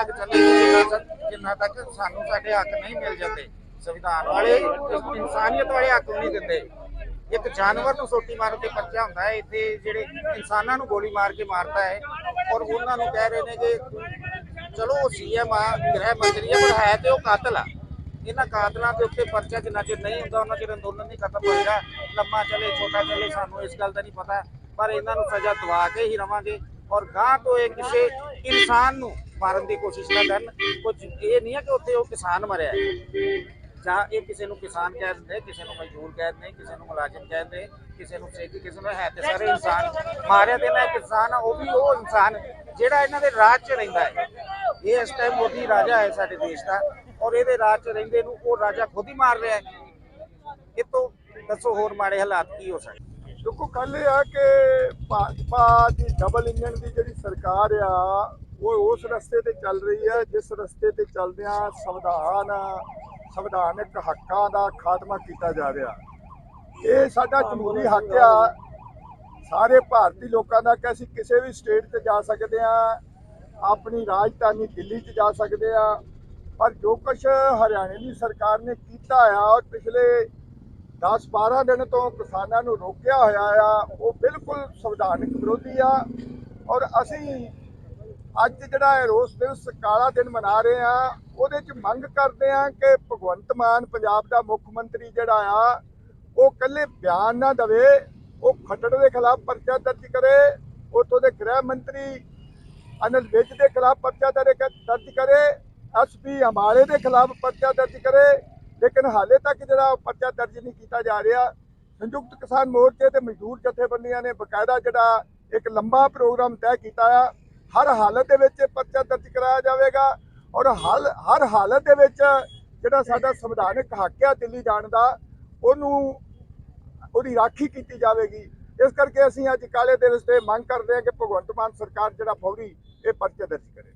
ਤੱਕ ਚੱਲੇਗੀ ਜਿੰਨਾ ਤੱਕ ਸਾਨੂੰ ਸਾਡੇ ਹੱਕ ਨਹੀਂ ਮਿਲ ਜਾਂਦੇ, ਸੰਵਿਧਾਨ ਵਾਲੇ ਇਨਸਾਨੀਅਤ ਵਾਲੇ ਹੱਕ ਨਹੀਂ ਦਿੰਦੇ। ਇੱਕ ਜਾਨਵਰ ਨੂੰ ਸੋਟੀ ਮਾਰਨ ਤੇ ਪਰਚਾ ਹੁੰਦਾ ਹੈ, ਇੱਥੇ ਜਿਹੜੇ ਇਨਸਾਨਾਂ ਨੂੰ ਗੋਲੀ ਮਾਰ ਕੇ ਮਾਰਦਾ ਹੈ ਔਰ ਉਹਨਾਂ ਨੂੰ ਕਹਿ ਰਹੇ ਨੇ ਕਿ, ਚਲੋ, ਉਹ ਸੀਐਮ ਆ, ਗ੍ਰਹਿ ਮੰਤਰੀ ਆ, ਪਰ ਹੈ ਤੇ ਉਹ ਕਾਤਲ ਆ। ਇਹਨਾਂ ਕਾਤਲਾਂ ਦੇ ਉੱਤੇ ਪਰਚਾ ਜਿੰਨਾ ਚਿਰ ਨਹੀਂ ਹੁੰਦਾ, ਉਹਨਾਂ ਚਿਰ ਅੰਦੋਲਨ ਨਹੀਂ ਖਤਮ ਹੋਏਗਾ। ਲੰਮਾ ਚੱਲੇ, ਛੋਟਾ ਚੱਲੇ, ਸਾਨੂੰ ਇਸ ਗੱਲ ਦਾ ਨਹੀਂ ਪਤਾ, ਪਰ ਇਹਨਾਂ ਨੂੰ ਸਜ਼ਾ ਦਵਾ ਕੇ ਹੀ ਰਵਾਂਗੇ। ਔਰ ਗਾਂ ਤੋਂ ਇਹ ਕਿਸੇ ਇਨਸਾਨ ਨੂੰ ਮਾਰਨ ਦੀ ਕੋਸ਼ਿਸ਼ ਨਾ ਕਰਨ। ਕੁਝ ਇਹ ਨਹੀਂ ਹੈ ਕਿ ਉੱਥੇ ਉਹ ਕਿਸਾਨ ਮਰਿਆ ਹੈ। ਜਾਂ ਇਹ ਕਿਸੇ ਨੂੰ ਕਿਸਾਨ ਕਹਿ ਦਿੰਦੇ, ਕਿਸੇ ਨੂੰ ਮਜ਼ਦੂਰ ਕਹਿ ਦਿੰਦੇ, ਕਿਸੇ ਨੂੰ ਮੁਲਾਜ਼ਮ ਕਹਿ ਦਿੰਦੇ, ਕਿਸੇ ਨੂੰ ਸੇਠੀ ਕਿਸੇ ਨੂੰ ਹੈ ਤੇ ਸਾਰੇ ਇਨਸਾਨ ਮਾਰਿਆ ਤੇ ਨਾ ਕਿਸਾਨ ਆ, ਉਹ ਵੀ ਉਹ ਇਨਸਾਨ ਜਿਹੜਾ ਇਹਨਾਂ ਦੇ ਰਾਜ 'ਚ ਰਹਿੰਦਾ ਹੈ। ਇਹ ਇਸ ਟਾਈਮ ਮੋਦੀ ਰਾਜਾ ਹੈ ਸਾਡੇ ਦੇਸ਼ ਦਾ ਔਰ ਇਹਦੇ ਰਾਜ 'ਚ ਰਹਿੰਦੇ ਨੂੰ ਉਹ ਰਾਜਾ ਖੁਦ ਹੀ ਮਾਰ ਰਿਹਾ ਹੈ। ਇਹ ਤੋਂ ਦੱਸੋ ਹੋਰ ਮਾੜੇ ਹਾਲਾਤ ਕੀ ਹੋ ਸਕਦੇ? ਦੇਖੋ, ਗੱਲ ਇਹ ਆ ਕਿ ਭਾਜਪਾ ਦੀ ਡਬਲ ਇੰਜਨ ਦੀ ਜਿਹੜੀ ਸਰਕਾਰ ਆ, ਉਹ ਉਸ ਰਸਤੇ ਤੇ ਚੱਲ ਰਹੀ ਹੈ ਜਿਸ ਰਸਤੇ ਤੇ ਚੱਲਦਿਆਂ ਸੰਵਿਧਾਨ, ਸੰਵਿਧਾਨਕ ਹੱਕਾਂ ਦਾ ਖਾਤਮਾ ਕੀਤਾ ਜਾ ਰਿਹਾ। ਇਹ ਸਾਡਾ ਜਮਹੂਰੀ ਹੱਕ ਆ। ਸਾਰੇ ਭਾਰਤੀ ਲੋਕਾਂ ਦਾ ਕਿ ਅਸੀਂ ਕਿਸੇ ਵੀ ਸਟੇਟ ਤੇ ਜਾ ਸਕਦੇ ਆ, ਆਪਣੀ ਰਾਜਧਾਨੀ ਦਿੱਲੀ 'ਚ ਜਾ ਸਕਦੇ ਆ। ਪਰ ਜੋ ਕੁਛ ਹਰਿਆਣੇ ਦੀ ਸਰਕਾਰ ਨੇ ਕੀਤਾ ਆ ਔਰ ਪਿਛਲੇ 10-12 ਦਿਨ ਤੋਂ ਕਿਸਾਨਾਂ ਨੂੰ ਰੋਕਿਆ ਹੋਇਆ ਆ, ਉਹ ਬਿਲਕੁਲ ਸੰਵਿਧਾਨਕ ਵਿਰੋਧੀ ਆ। ਔਰ ਅਸੀਂ ਅੱਜ ਜਿਹੜਾ ਇਹ ਰੋਸ ਦਿਵਸ ਕਾਲਾ ਦਿਨ ਮਨਾ ਰਹੇ ਆ, ਉਹਦੇ 'ਚ ਮੰਗ ਕਰਦੇ ਆ ਕਿ ਭਗਵੰਤ ਮਾਨ ਪੰਜਾਬ ਦਾ ਮੁੱਖ ਮੰਤਰੀ ਜਿਹੜਾ ਆ, ਉਹ ਕੱਲੇ ਬਿਆਨ ਨਾ ਦਵੇ, ਉਹ ਖੱਟੜ ਦੇ ਖਿਲਾਫ ਪਰਚਾ ਦਰਜ ਕਰੇ, ਉਥੋਂ ਦੇ ਗ੍ਰਹਿ ਮੰਤਰੀ ਅਨਿਲ ਵਿਜ ਦੇ ਖਿਲਾਫ ਪਰਚਾ ਦਰਜ ਕ- ਦਰਜ ਕਰੇ ਐਸਪੀ ਹਮਾਰੇ ਦੇ ਖਿਲਾਫ ਪਰਚਾ ਦਰਜ ਕਰੇ ਲੇਕਿਨ ਹਾਲੇ ਤੱਕ ਜਿਹੜਾ ਪਰਚਾ ਦਰਜ ਨਹੀਂ ਕੀਤਾ ਜਾ ਰਿਹਾ, ਸੰਯੁਕਤ ਕਿਸਾਨ ਮੋਰਚੇ ਤੇ ਮਜ਼ਦੂਰ ਜਥੇਬੰਦੀਆਂ ਨੇ ਬਕਾਇਦਾ ਜਿਹੜਾ ਇੱਕ ਲੰਬਾ ਪ੍ਰੋਗਰਾਮ ਤੈਅ ਕੀਤਾ ਆ। ਹਰ ਹਾਲਤ ਦੇ ਵਿੱਚ ਇਹ ਪਰਚਾ ਦਰਜ ਕਰਾਇਆ ਜਾਵੇਗਾ ਔਰ ਹਲ, ਹਰ ਹਾਲਤ ਦੇ ਵਿੱਚ ਜਿਹੜਾ ਸਾਡਾ ਸੰਵਿਧਾਨਕ ਹੱਕ ਆ ਦਿੱਲੀ ਜਾਣ ਦਾ, ਉਹਨੂੰ, ਉਹਦੀ ਰਾਖੀ ਕੀਤੀ ਜਾਵੇਗੀ। ਇਸ ਕਰਕੇ ਅਸੀਂ ਅੱਜ ਕਾਲੇ ਦਿਵਸ ਤੇ ਮੰਗ ਕਰਦੇ ਹਾਂ ਕਿ ਭਗਵੰਤ ਮਾਨ ਸਰਕਾਰ ਜਿਹੜਾ ਫੌਰੀ ਇਹ ਪਰਚੇ ਦਰਜ ਕਰੇ।